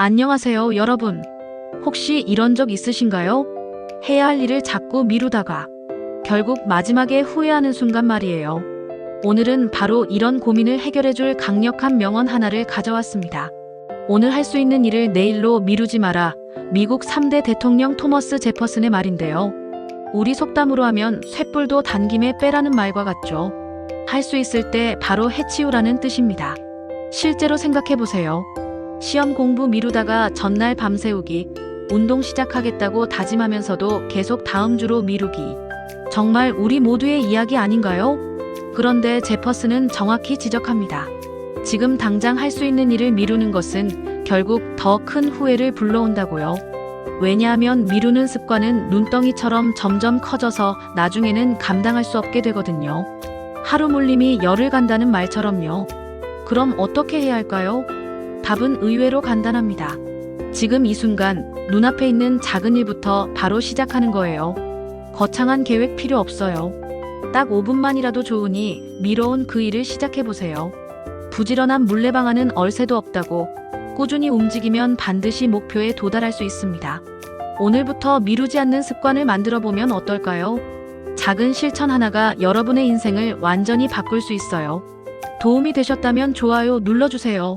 안녕하세요, 여러분. 혹시 이런 적 있으신가요? 해야 할 일을 자꾸 미루다가 결국 마지막에 후회하는 순간 말이에요. 오늘은 바로 이런 고민을 해결해줄 강력한 명언 하나를 가져왔습니다. 오늘 할 수 있는 일을 내일로 미루지 마라. 미국 3대 대통령 토머스 제퍼슨의 말인데요. 우리 속담으로 하면 쇳불도 단김에 빼라는 말과 같죠. 할 수 있을 때 바로 해치우라는 뜻입니다. 실제로 생각해 보세요. 시험 공부 미루다가 전날 밤새우기, 운동 시작하겠다고 다짐하면서도 계속 다음 주로 미루기. 정말 우리 모두의 이야기 아닌가요? 그런데 제퍼슨은 정확히 지적합니다. 지금 당장 할 수 있는 일을 미루는 것은 결국 더 큰 후회를 불러온다고요. 왜냐하면 미루는 습관은 눈덩이처럼 점점 커져서 나중에는 감당할 수 없게 되거든요. 하루 몰림이 열을 간다는 말처럼요. 그럼 어떻게 해야 할까요? 답은 의외로 간단합니다. 지금 이 순간 눈앞에 있는 작은 일부터 바로 시작하는 거예요. 거창한 계획 필요 없어요. 딱 5분만이라도 좋으니 미뤄온 그 일을 시작해 보세요. 부지런한 물레방아는 얼새도 없다고 꾸준히 움직이면 반드시 목표에 도달할 수 있습니다. 오늘부터 미루지 않는 습관을 만들어 보면 어떨까요? 작은 실천 하나가 여러분의 인생을 완전히 바꿀 수 있어요. 도움이 되셨다면 좋아요 눌러주세요.